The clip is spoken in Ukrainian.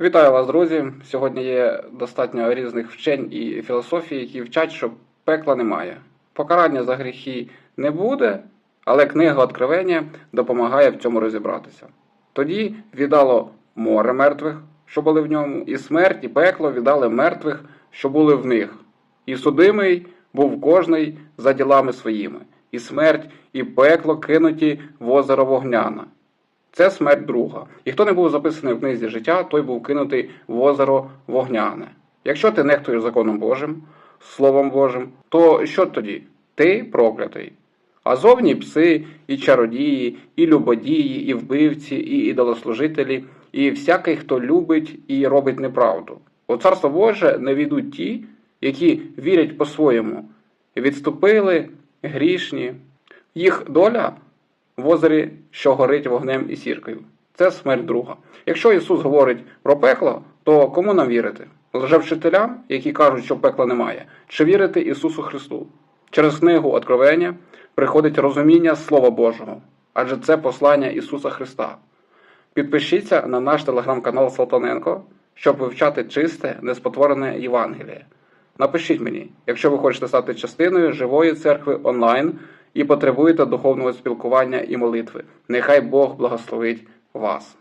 Вітаю вас, друзі! Сьогодні є достатньо різних вчень і філософій, які вчать, що пекла немає. Покарання за гріхи не буде, але книга Откровення допомагає в цьому розібратися. Тоді віддало море мертвих, що були в ньому, і смерть, і пекло віддали мертвих, що були в них. І судимий був кожний за ділами своїми, і смерть, і пекло кинуті в озеро вогняна. Це смерть друга. І хто не був записаний в книзі життя, той був кинутий в озеро вогняне. Якщо ти нехтуєш законом Божим, Словом Божим, то що тоді? Ти проклятий. А зовні пси, і чародії, і любодії, і вбивці, і ідолослужителі, і всякий, хто любить і робить неправду. У Царство Боже не війдуть ті, які вірять по-своєму, відступили, грішні. Їх доля в озері, що горить вогнем і сіркою. Це смерть друга. Якщо Ісус говорить про пекло, то кому нам вірити? Лжевчителям, які кажуть, що пекла немає, чи вірити Ісусу Христу? Через книгу Откровення приходить розуміння Слова Божого, адже це послання Ісуса Христа. Підпишіться на наш телеграм-канал Салтаненко, щоб вивчати чисте, неспотворене Євангеліє. Напишіть мені, якщо ви хочете стати частиною живої церкви онлайн і потребуєте духовного спілкування і молитви. Нехай Бог благословить вас.